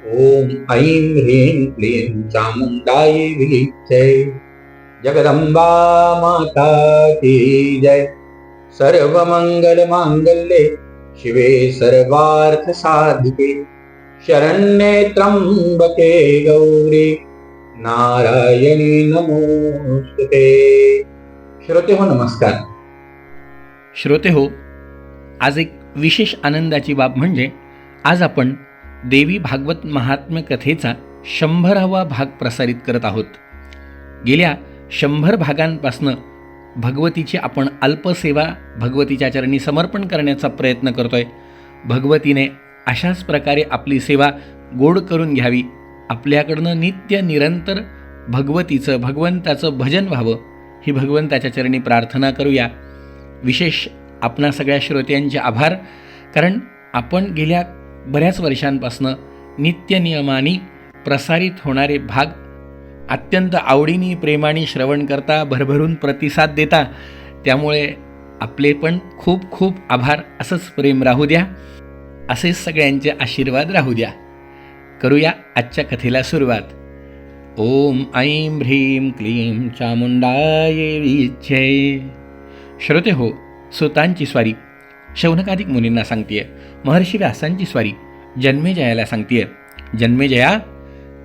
ॐ ऐं ह्रीं क्लीं चामुण्डायै विच्चे जगदंबा माता की जय। सर्वमंगल शिवे सर्वार्थ साधिके शरण्ये त्र्यंबके गौरी नारायणी नमोस्तुते। श्रोते हो नमस्कार। श्रोते हो आज एक विशेष आनंदाची बाब म्हणजे आज आपण देवी भागवत महात्म्य कथेचा शंभरावा भाग प्रसारित करत आहोत. गेल्या शंभर भागांपासनं भगवतीची आपण अल्पसेवा भगवतीच्या चरणी समर्पण करण्याचा प्रयत्न करतोय. भगवतीने अशाच प्रकारे आपली सेवा गोड करून घ्यावी. आपल्याकडनं नित्य निरंतर भगवतीचं भगवंताचं भजन व्हावं ही भगवंताच्या चरणी प्रार्थना करूया. विशेष आपणा सगळ्या श्रोत्यांचे आभार. कारण आपण गेल्या बऱ्याच वर्षांपासनं नित्यनियमाने प्रसारित होणारे भाग अत्यंत आवडीने प्रेमाने श्रवण करता भरभरून प्रतिसाद देता त्यामुळे आपले पण खूप खूप आभार. असंच प्रेम राहू द्या. असेच सगळ्यांचे आशीर्वाद राहू द्या. करूया आजच्या कथेला सुरुवात. ओम ऐं ह्रीं क्लीं चामुंडाय विच्छे श्रोते हो सुतांची स्वारी. शौनकादिक मुनींना सांगतेय महर्षी व्यासांची स्वारी जन्मेजयाला सांगतेय. जन्मेजया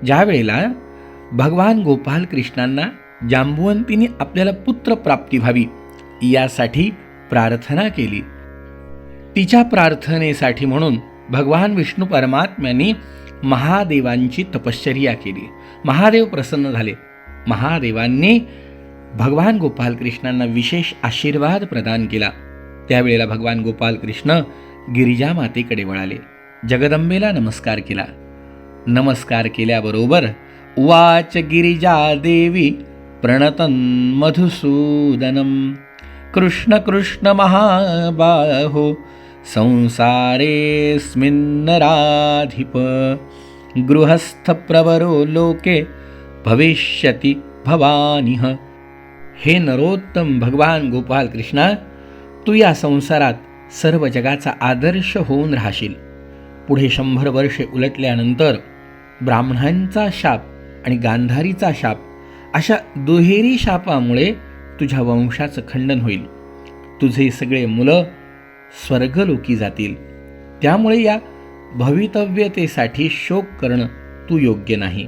ज्या वेळेला भगवान गोपाल कृष्णांना जांबुवंतीने आपल्याला पुत्र प्राप्ती व्हावी यासाठी प्रार्थना केली. तिच्या प्रार्थनेसाठी म्हणून भगवान विष्णू परमात्म्यांनी महादेवांची तपश्चर्या केली. महादेव प्रसन्न झाले. महादेवांनी भगवान गोपाल कृष्णांना विशेष आशीर्वाद प्रदान केला. त्यावेळेला भगवान गोपाल कृष्ण गिरिजा मातेकडे वळाले. जगदंबेला नमस्कार केला. नमस्कार केल्याबरोबर उवाच गिरिजा देवी प्रणतन मधुसूदनम. कृष्ण कृष्ण महाबाहो संसारेस्मिन्नराधिप गृहस्थप्रवरो लोके भविष्यति भवानिह. हे नरोत्तम भगवान गोपाल कृष्णा तू या संसारात सर्व जगाचा आदर्श होऊन राहशील. पुढे शंभर वर्षे उलटल्यानंतर ब्राह्मणांचा शाप आणि गांधारीचा शाप अशा दुहेरी शापामुळे तुझ्या वंशाचं खंडन होईल. तुझे सगळे मुलं स्वर्गलोकी जातील. त्यामुळे या भवितव्यतेसाठी शोक करणं तू योग्य नाही.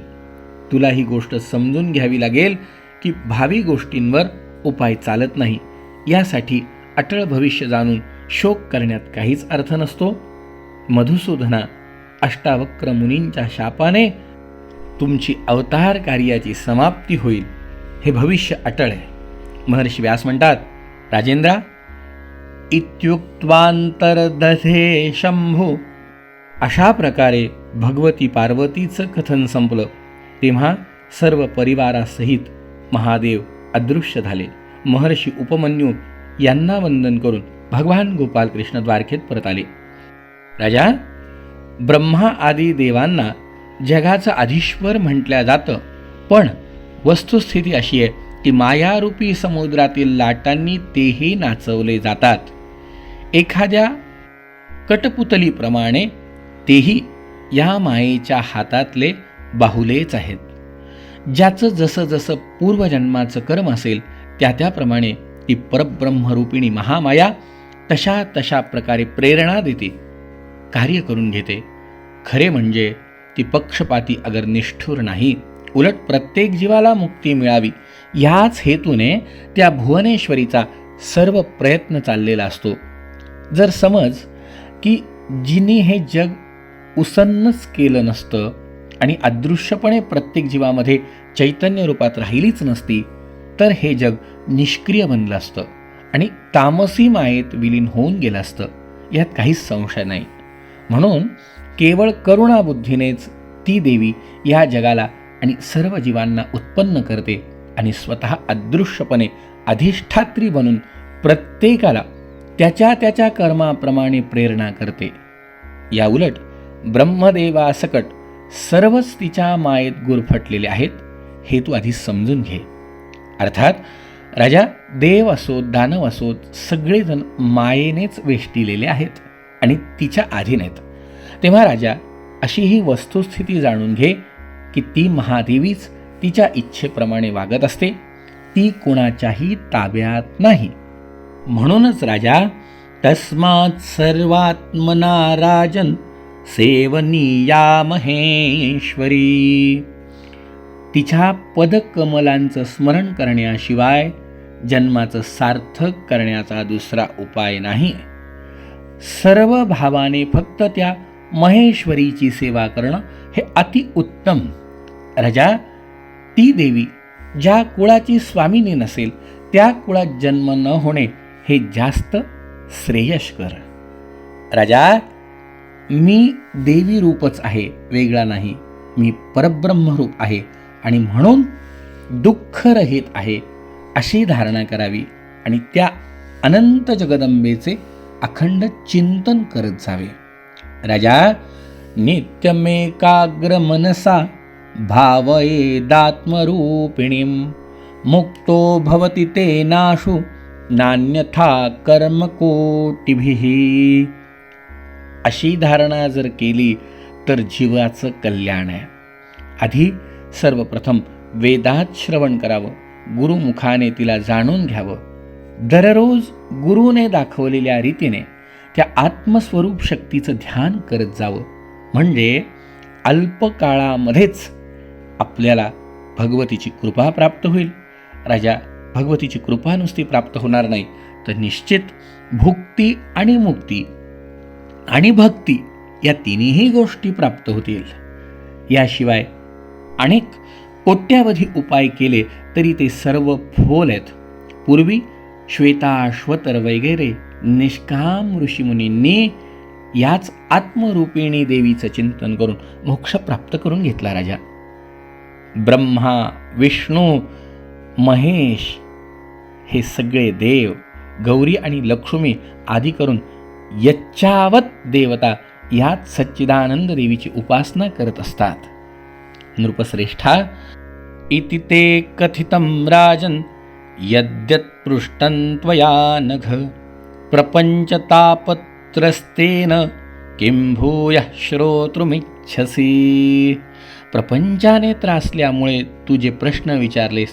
तुला ही गोष्ट समजून घ्यावी लागेल की भावी गोष्टींवर उपाय चालत नाही. यासाठी अटळ भविष्य जाणून शोक करण्यात काहीच अर्थ नसतो. मधुसूदना अष्टावक्र मुनींच्या शापाने तुमची अवतार कार्याची समाप्ती होईल. हे भविष्य अटळ आहे. महर्षी व्यास म्हणतात राजेंद्रा इत्युक्त्वांतर्दधे शंभू. अशा प्रकारे भगवती पार्वतीचं कथन संपलं. तेव्हा सर्व परिवारासहित महादेव अदृश्य झाले. महर्षी उपमन्यू यांना वंदन करून भगवान गोपाल कृष्ण द्वारकेत परत आले. राजा ब्रह्मा आदी देवांना जगाचं अधीश्वर म्हटलं जातं पण वस्तुस्थिती अशी आहे की मायारूपी समुद्रातील लाटांनी तेही नाचवले जातात. एखाद्या कटपुतलीप्रमाणे तेही या मायेच्या हातातले बाहुलेच आहेत. ज्याचं जसं जसं पूर्वजन्माचं कर्म असेल त्या त्याप्रमाणे ती परब्रह्मरूपिणी महामाया तशा तशा प्रकारे प्रेरणा देते कार्य करून घेते. खरे म्हणजे ती पक्षपाती अगर निष्ठुर नाही उलट प्रत्येक जीवाला मुक्ती मिळावी याच हेतूने त्या भुवनेश्वरीचा सर्व प्रयत्न चाललेला असतो. जर समज की जिने हे जग उसन्नच केलं नसतं आणि अदृश्यपणे प्रत्येक जीवामध्ये चैतन्य रूपात राहिलीच नसती तर हे जग निष्क्रिय बनलं असतं. आणि तामसी मायेत विलीन होऊन गेलं असतं. यात काहीच संशय नाही. म्हणून केवळ करुणाबुद्धीनेच ती देवी या जगाला आणि सर्व जीवांना उत्पन्न करते आणि स्वतः अदृश्यपणे अधिष्ठात्री बनून प्रत्येकाला त्याच्या त्याच्या कर्माप्रमाणे प्रेरणा करते. या उलट ब्रह्मदेवासकट सर्वच तिच्या मायेत गुरफटलेले आहेत हे तू आधी समजून घे. अर्थात राजा देव असोत दानव असोत सगळेजण मायेनेच वेष्टिलेले आहेत आणि तिच्या आधीन आहेत. तेव्हा राजा अशी ही वस्तुस्थिती जाणून घे की ती महादेवीच तिच्या इच्छेप्रमाणे वागत असते. ती कुणाच्याही ताब्यात नाही. म्हणूनच राजा तस्मात सर्वात्मना राजन सेवनीया महेश्वरी। तिच्या पदकमलांचं स्मरण करण्याशिवाय जन्माचं सार्थक करण्याचा दुसरा उपाय नाही. सर्व भावाने फक्त त्या महेश्वरीची सेवा करणं हे अतिउत्तम रजा ती देवी ज्या कुळाची स्वामिनी नसेल त्या कुळात जन्म न होणे हे जास्त श्रेयस्कर. राजा मी देवी रूपच आहे वेगळा नाही. मी परब्रह्म रूप आहे. आणि म्हणून दुःखरहित आहे अशी धारणा करावी आणि त्या अनंत जगदंबेचे अखंड चिंतन करत जावे. राजा नित्यमेकाग्र मनसा भावयेदात्मरूपिणीं मुक्तो भवति तेनाशु नान्यथा कर्मकोटिभिः. अशी धारणा जर केली तर जीवाचं कल्याण आहे. आधी सर्वप्रथम वेदात श्रवण करावं गुरुमुखाने तिला जाणून घ्यावं. दररोज गुरुने दाखवलेल्या रीतीने त्या आत्मस्वरूप शक्तीचं ध्यान करत जावं. म्हणजे अल्पकाळामध्येच आपल्याला भगवतीची कृपा प्राप्त होईल. राजा भगवतीची कृपा नुसती प्राप्त होणार नाही तर निश्चित भुक्ती आणि मुक्ती आणि भक्ती या तिन्ही गोष्टी प्राप्त होतील. याशिवाय अनेक कोट्यावधी उपाय केले तरी ते सर्व फोल आहेत. पूर्वी श्वेताश्वतर वगैरे निष्काम ऋषीमुनींनी याच आत्मरूपिणी देवीचं चिंतन करून मोक्ष प्राप्त करून घेतला राजा. ब्रह्मा विष्णू महेश हे सगळे देव गौरी आणि लक्ष्मी आदी करून यच्चावत देवता यात सच्चिदानंद देवीची उपासना करत असतात. नृपश्रेष्ठा इति ते कथितं राजन् यद्यत्पृष्टं त्वया नघ। प्रपञ्चतापत्रस्तेन किं भूयः श्रोतृमिच्छसि। प्रपंचाने त्रासल्यामुळे तू जे प्रश्न विचारलेस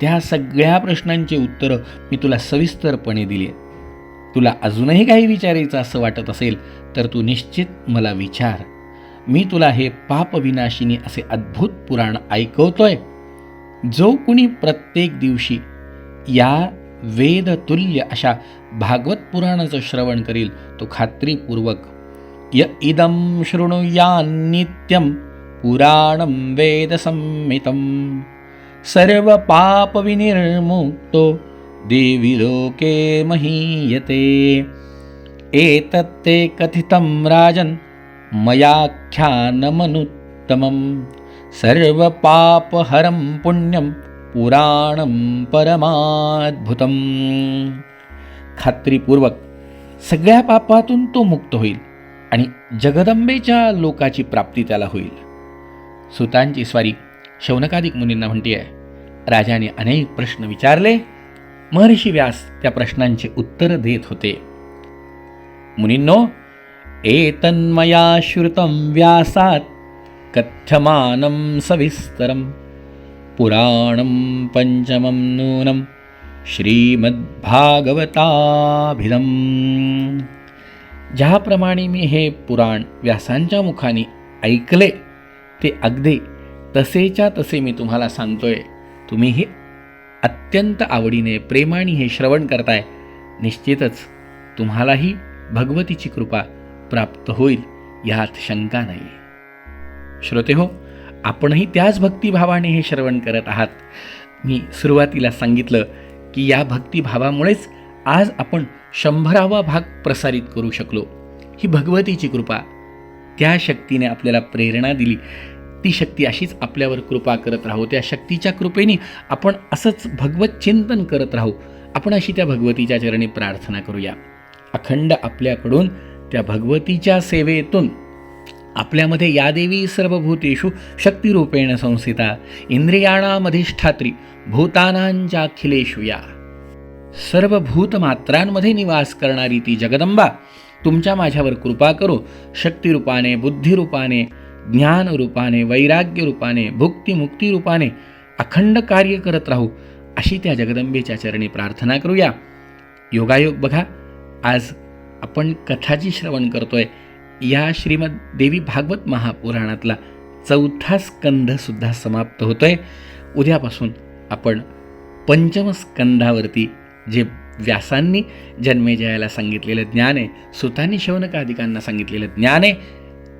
त्या सगळ्या प्रश्नांची उत्तरं मी तुला सविस्तरपणे दिली. तुला अजूनही काही विचारायचं असं वाटत असेल तर तू निश्चित मला विचार. मी तुला हे पापविनाशिनी असे अद्भुत पुराण ऐकवतोय. जो कुणी प्रत्येक दिवशी या वेदतुल्य अशा भागवत पुराणाचं श्रवण करील तो खात्रीपूर्वक य इदं शृणुयान्नित्यं पुराणं वेदसंमितं सर्वपापविनिर्मुक्तो देवी लोके महीयते. एतत्ते कथितं राजन् मयाख्यानमनुत्तमं सर्वपापहरं पुण्यं पुराणं परमाद्भुतं खात्रीपूर्वक सगळ्या पापातून तो मुक्त होईल आणि जगदंबेच्या लोकाची प्राप्ती त्याला होईल. सुतांची स्वारी शौनकादिक मुनींना म्हणते आहे राजाने अनेक प्रश्न विचारले. महर्षी व्यास त्या प्रश्नांचे उत्तर देत होते. मुनींनो एतन्मया श्रुतं व्यासात् कथ्यमानं सविस्तरं पुराणं पञ्चमं नूनं श्रीमद्भागवताभिदम् ज्याप्रमाणे मी हे पुराण व्यासांच्या मुखाने ऐकले ते अगदी तसेच्या तसे मी तुम्हाला सांगतोय. तुम्हीही अत्यंत आवडीने प्रेमाने हे श्रवण करताय. निश्चितच तुम्हालाही भगवतीची कृपा प्राप्त होईल यात शंका नाही. श्रोते हो आपणही त्याच भक्तिभावाने हे श्रवण करत आहात. मी सुरुवातीला सांगितलं की या भक्तिभावामुळेच आज आपण शंभरावा भाग प्रसारित करू शकलो. ही भगवतीची कृपा. त्या शक्तीने आपल्याला प्रेरणा दिली. ती शक्ती अशीच आपल्यावर कृपा करत राहू. त्या शक्तीच्या कृपेने आपण असंच भगवत चिंतन करत राहू. आपण अशी त्या भगवतीच्या चरणी प्रार्थना करूया. अखंड आपल्याकडून त्या भगवतीच्या सेवेतून आपल्यामध्ये या देवी सर्वभूतेषु शक्तिरूपेण संस्थिता इंद्रियाणामधिष्ठात्री भूतानांच्या अखिलेषु या. सर्व भूतमात्रांमध्ये निवास करणारी ती जगदंबा तुमच्या माझ्यावर कृपा करो शक्तिरूपाने बुद्धिरूपाने ज्ञानरूपाने वैराग्यरूपाने भुक्तिमुक्तिरूपाने अखंड कार्य करत राहू अशी त्या जगदंबेच्या चरणी प्रार्थना करूया. योगायोग बघा आज आपण कथाची श्रवण करतोय. या श्रीमद देवी भागवत महापुराणातला चौथा स्कंधसुद्धा समाप्त होतोय. उद्यापासून आपण पंचम स्कंधावरती जे व्यासांनी जन्मेजयाला सांगितलेलं ज्ञान आहे सुतांनी शौनकादिकांना सांगितलेलं ज्ञान आहे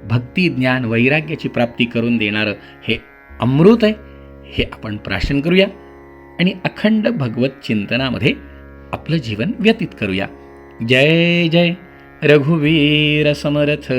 भक्ती ज्ञान वैराग्याची प्राप्ती करून देणारं हे अमृत आहे हे आपण प्राशन करूया आणि अखंड भगवत चिंतनामध्ये आपलं जीवन व्यतीत करूया. जय जय रघुवीर समर्थ।